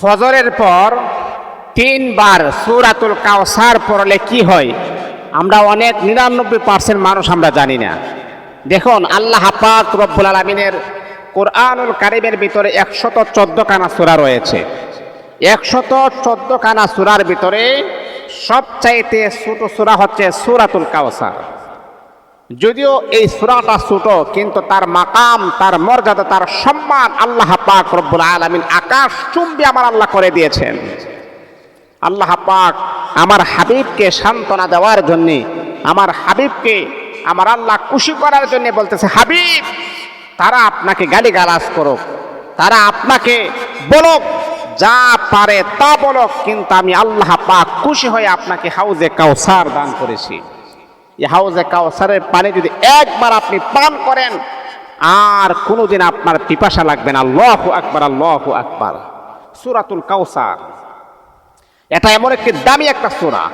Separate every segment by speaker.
Speaker 1: ফজরের পর তিনবার সুরাতুল কাউসার পড়লে কি হয়? আমরা অনেক নিরানব্বই পার্সেন্ট মানুষ আমরা জানি না। দেখুন, আল্লাহ পাক রব্বুল আলমিনের কোরআনুল কারিমের ভিতরে একশত চোদ্দ কানা সুরা রয়েছে। একশত চোদ্দ কানা সুরার ভিতরে সবচাইতে ছোট সুরা হচ্ছে সুরাতুল কাউসার যদিও এই সুরাটা ছোট, কিন্তু তার মাকাম, তার মর্যাদা, তার সম্মান আল্লাহ পাক রব্বুল আলমিন আকাশ চুম্বি আমার আল্লাহ করে দিয়েছেন। আল্লাহ পাক আমার হাবিবকে সান্ত্বনা দেওয়ার জন্যে, আমার হাবিবকে, আমার আল্লাহ খুশি করার জন্য বলতেছে, হাবিব, তারা আপনাকে গালি গালাজ করুক, তারা আপনাকে বলক, যা পারে তা বলুক, কিন্তু আমি আল্লাহ পাক খুশি হয়ে আপনাকে হাউজে কাউসার দান করেছি। হাউজে কাউসারের পানি যদি একবার আপনি পান করেন, আর কোনোদিন আপনার পিপাসা লাগবে না। আল্লাহু আকবার আল্লাহু আকবার। সুরাতুল কাউসার। এটা এমন একটি দামি একটা সুরা।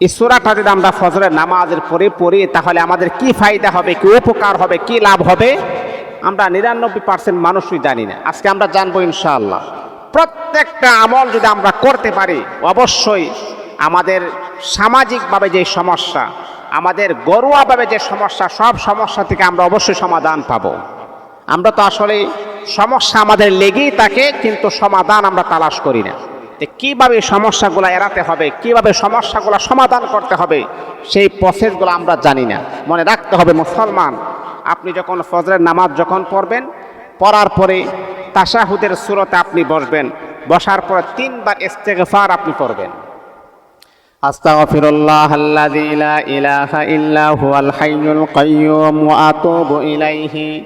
Speaker 1: এই সুরাটা যদি আমরা ফজরের নামাজের পরে পড়ি, তাহলে আমাদের কি ফায়দা হবে, কি উপকার হবে, কি লাভ হবে? আমরা নিরানব্বই পার্সেন্ট মানুষই জানি না। আজকে আমরা জানব ইনশাআল্লাহ। প্রত্যেকটা আমল যদি আমরা করতে পারি, অবশ্যই আমাদের সামাজিকভাবে যে সমস্যা আমাদের গরুয়াভাবে যে সমস্যা, সব সমস্যা থেকে আমরা অবশ্যই সমাধান পাবো। আমরা তো আসলে সমস্যা আমাদের লেগেই থাকে, কিন্তু সমাধান আমরা তালাশ করি না। যে কীভাবে সমস্যাগুলো এড়াতে হবে, কীভাবে সমস্যাগুলো সমাধান করতে হবে, সেই প্রসেসগুলো আমরা জানি না। মনে রাখতে হবে, মুসলমান, আপনি যখন ফজরের নামাজ যখন পড়বেন, পড়ার পরে তাসাহুদের সুরতে আপনি বসবেন, বসার পরে তিনবার ইস্তেগফার আপনি পড়বেন أستغفر الله الذي لا إله إلا هو الحي القيوم وأتوب إليه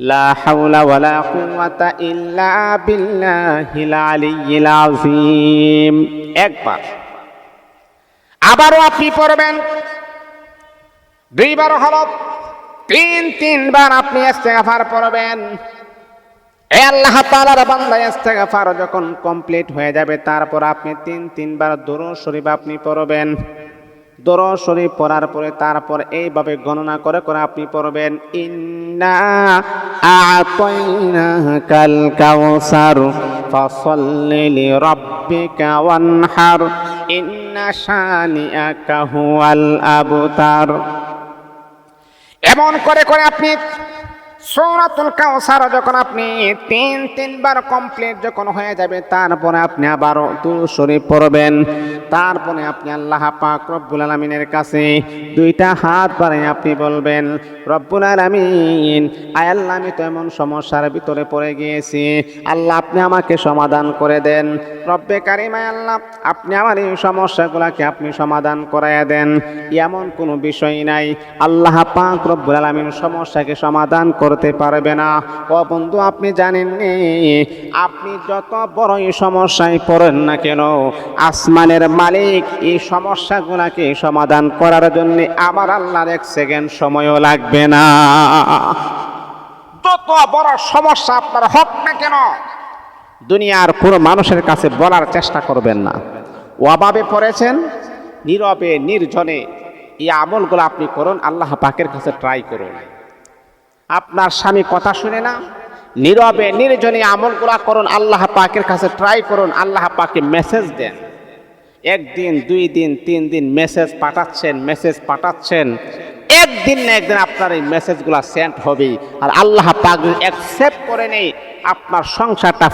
Speaker 1: لا حول ولا قوة إلا بالله العلي العظيم একবার আবারও আপনি পড়বেন দুইবার হল তিন তিনবার আপনি ইস্তেগফার পড়বেন এ আল্লাহ তাআলার বান্দা, ইস্তেগফার যখন কমপ্লিট হয়ে যাবে, তারপর আপনি তিন, তিনবার দরুদ শরীফ আপনি পড়বেন। দরুদ শরীফ পড়ার পরে তারপর এইভাবে গণনা করে করে আপনি পড়বেন, ইন্না আতাইনাকাল কাউসার ফাসাল্লি লিরাব্বিকা ওয়ানহার, ইন্না শানিআকা হুয়াল আবতার। এমন করে করে আপনি সৌরাতুল কাউসার যখন আপনি তিন, তিনবার কমপ্লিট যখন হয়ে যাবে, তারপরে আপনি আবারও তুল শরীফ পড়বেন। তারপরে আপনি আল্লাহ পাক রব্বুল আলমিনের কাছে দুইটা হাত বাড়াই আপনি বলবেন, রব্বুল আলমিন, আয় আল্লাহ, আমি তো এমন সমস্যার ভিতরে পড়ে গিয়েছি। আল্লাহ, আপনি আমাকে সমাধান করে দেন। রব্বে কারিমায় আল্লাহ, আপনি আমার এই সমস্যাগুলোকে আপনি সমাধান করাইয়া দেন। এমন কোনো বিষয় নাই। আল্লাহ পাক রব্বুল আলমিন সমস্যাকে সমাধান করতে পারবে না। ও বন্ধু, আপনি জানেননি, আপনি যত বড়ই সমস্যায় পড়েন না কেন, আসমানের মালিক, এই সমস্যাগুলোকে সমাধান করার জন্য আমার আল্লাহর এক সেকেন্ড সময়ও লাগবে না। যত বড় সমস্যা আপনার হোক না কেন, দুনিয়ার পুরো মানুষের কাছে বলার চেষ্টা করবেন না। অভাবে পড়েছেন, নীরবে, নির্জনে, এই আমলগুলো আপনি করুন, আল্লাহ পাকের কাছে ট্রাই করুন। আপনার স্বামী কথা শুনে না, নীরবে, নির্জনে আমলগুলা করুন, আল্লাহ পাকের কাছে ট্রাই করুন, আল্লাহ পাকে মেসেজ দেন। একদিন, দুই দিন, তিন দিন মেসেজ পাঠাচ্ছেন মেসেজ পাঠাচ্ছেন। একদিন না একদিন আপনার এই মেসেজগুলো সেন্ড হবেই। আর আল্লাহ পাক অ্যাকসেপ্ট করে নেই, আপনার সংসারটা